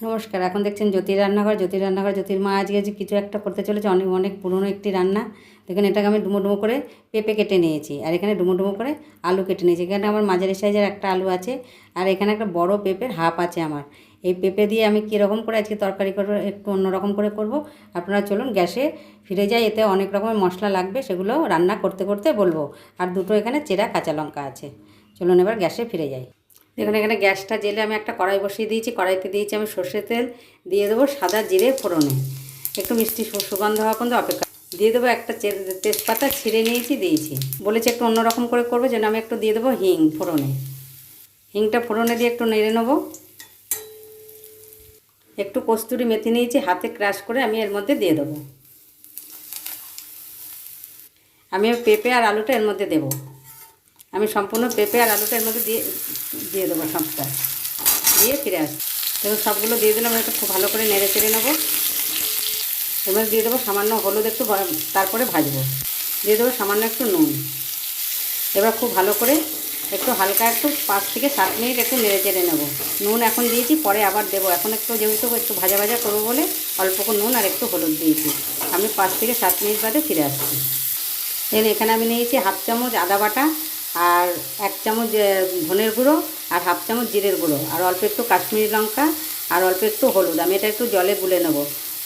নমস্কার, এখন দেখছেন জ্যোতির রান্নাঘর। জ্যোতির রান্নাঘর, জ্যোতির মা আজকে যে কিছু একটা করতে চলেছে, অনেক অনেক পুরনো একটি রান্না। দেখুন, এটাকে আমি ডুমো ডুমো করে পেঁপে কেটে নিয়েছি, আর এখানে ডুমো ডুমো করে আলু কেটে নিয়েছি। এখানে আমার মাঝারি সাইজের একটা আলু আছে, আর এখানে একটা বড় পেঁপের হাফ আছে আমার। এই পেঁপে দিয়ে আমি কীরকম করে আজকে তরকারি করব, একটু অন্যরকম করে করব। আপনারা চলুন গ্যাসে ফিরে যাই, এতে অনেক রকমের মশলা লাগবে, সেগুলো রান্না করতে করতে বলব। আর দুটো এখানে চেরা কাঁচা লঙ্কা আছে। চলুন এবার গ্যাসে ফিরে যাই। দেখুন, এখানে গ্যাসটা জেলে আমি একটা কড়াই বসিয়ে দিয়েছি। কড়াইতে দিয়েছি আমি সর্ষের তেল। দিয়ে দেবো সাদা জিরে ফোড়নে। একটু মিষ্টি সুগন্ধ হওয়া পর্যন্ত অপেক্ষা। দিয়ে দেবো একটা তেজপাতা ছিঁড়ে নিয়েছি, দিয়েছি। বলেছি একটু অন্যরকম করে করব, যেন আমি একটু দিয়ে দেবো হিং ফোড়নে। হিংটা ফোড়নে দিয়ে একটু নেড়ে নেব। একটু কস্তুরি মেথি নিয়েছি, হাতে ক্রাশ করে আমি এর মধ্যে দিয়ে দেবো। আমি পেঁপে আর আলুটা এর মধ্যে দেবো। আমি সম্পূর্ণ পেঁপে আর আলুটা এর মধ্যে দিয়ে দিয়ে দেবো সবটা। দিয়ে ফিরে আসব দেখুন সবগুলো দিয়ে দিলাম একটু খুব ভালো করে নেড়ে চেড়ে নেব। এর মধ্যে দিয়ে দেবো সামান্য হলুদ একটু তারপরে ভাজবো। দিয়ে দেবো সামান্য একটু নুন। এবার খুব ভালো করে একটু হালকা একটু পাঁচ থেকে সাত মিনিট একটু নেড়ে চেড়ে নেব। নুন এখন দিয়েছি, পরে আবার দেবো। এখন একটু যেহেতু একটু ভাজা ভাজা করব বলে অল্প করে নুন আর একটু হলুদ দিয়েছি। আমি পাঁচ থেকে সাত মিনিট বাদে ফিরে আসছি। এখানে আমি নিয়েছি হাফ চামচ আদা বাটা আর এক চামচ ধনের গুঁড়ো আর হাফ চামচ জিরের গুঁড়ো। আর অল্প একটু কাশ্মীরি লঙ্কা আর অল্প একটু হলুদ। আমি এটা একটু জলে গুলে নেব।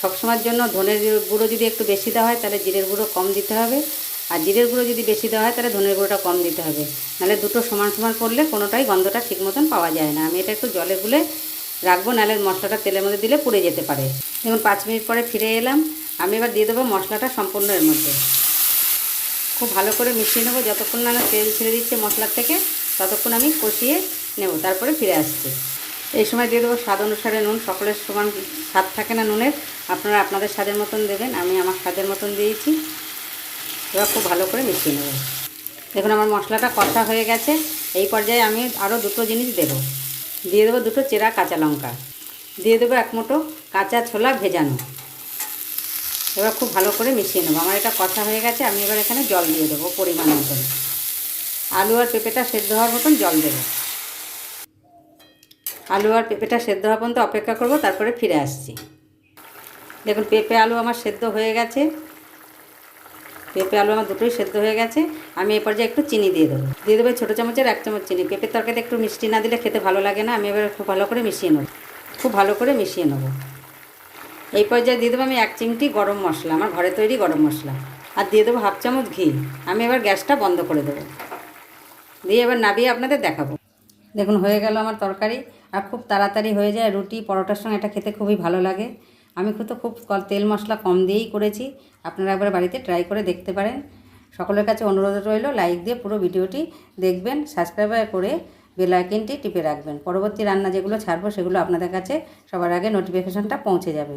সবসময়ের জন্য ধনের গুঁড়ো যদি একটু বেশি দেওয়া হয়, তাহলে জিরের গুঁড়ো কম দিতে হবে। আর জিরের গুঁড়ো যদি বেশি দেওয়া হয়, তাহলে ধনের গুঁড়োটা কম দিতে হবে। নাহলে দুটো সমান সমান করলে কোনোটাই গন্ধটা ঠিক মতন পাওয়া যায় না। আমি এটা একটু জলে গুলে রাখব, নাহলে মশলাটা তেলের মধ্যে দিলে পুড়ে যেতে পারে। যেমন পাঁচ মিনিট পরে ফিরে এলাম। আমি এবার দিয়ে দেবো মশলাটা সম্পূর্ণ এর মধ্যে। খুব ভালো করে মিশিয়ে নেব। যতক্ষণ না তেল ছেড়ে দিচ্ছে মশলার থেকে, ততক্ষণ আমি কষিয়ে নেব। তারপরে ফিরে আসছি। এই সময় দিয়ে দেবো স্বাদ অনুসারে নুন। সকলের সমান স্বাদ থাকে না নুনের। আপনারা আপনাদের স্বাদের মতন দেবেন। আমি আমার স্বাদের মতন দিয়েছি। এবার খুব ভালো করে মিশিয়ে নেব। দেখুন, আমার মশলাটা কষা হয়ে গেছে। এই পর্যায়ে আমি আরও দুটো জিনিস দেবো। দিয়ে দেবো দুটো চেরা কাঁচা লঙ্কা। দিয়ে দেবো এক মুঠো কাঁচা ছোলা ভেজানো। এবার খুব ভালো করে মিশিয়ে নেব। আমার এটা কষা হয়ে গেছে, আমি এবার এখানে জল দিয়ে দেবো পরিমাণ মতন। আলু আর পেঁপেটা সেদ্ধ হওয়ার মতন জল দেবো। আলু আর পেঁপেটা সেদ্ধ হওয়া পর্যন্ত অপেক্ষা করব, তারপরে ফিরে আসছি। দেখুন, পেঁপে আলু আমার সেদ্ধ হয়ে গেছে। পেঁপে আলু আমার দুটোই সেদ্ধ হয়ে গেছে। আমি এই পর্যায়ে একটু চিনি দিয়ে দেবো। দিয়ে দেবো ছোটো চামচের এক চামচ চিনি। পেঁপের তরকারিতে একটু মিষ্টি না দিলে খেতে ভালো লাগে না। আমি এবার খুব ভালো করে মিশিয়ে নেব। খুব ভালো করে মিশিয়ে নেব। এই পর্যায়ে দিয়ে দেবো আমি এক চিমটি গরম মশলা, আমার ঘরে তৈরি গরম মশলা। আর দিয়ে দেবো হাফ চামচ ঘি, আমি এবার গ্যাসটা বন্ধ করে দেবো। দিয়ে এবার নাবিয়ে আপনাদের দেখাবো। দেখুন, হয়ে গেল আমার তরকারি, আর খুব তাড়াতাড়ি হয়ে যায় রুটি, পরোটার সঙ্গে এটা খেতে খুবই ভালো লাগে। আমি তো খুব তেল মশলা কম দিয়েই করেছি, আপনারা একবার বাড়িতে ট্রাই করে দেখতে পারেন। সকলের কাছে অনুরোধ রইল, লাইক দিয়ে পুরো ভিডিওটি দেখবেন সাবস্ক্রাইব করে বেল আইকনটি টিপে রাখবেন। পরবর্তী রান্না যেগুলো ছাড়বো, সেগুলো আপনাদের কাছে সবার আগে নোটিফিকেশনটা পৌঁছে যাবে।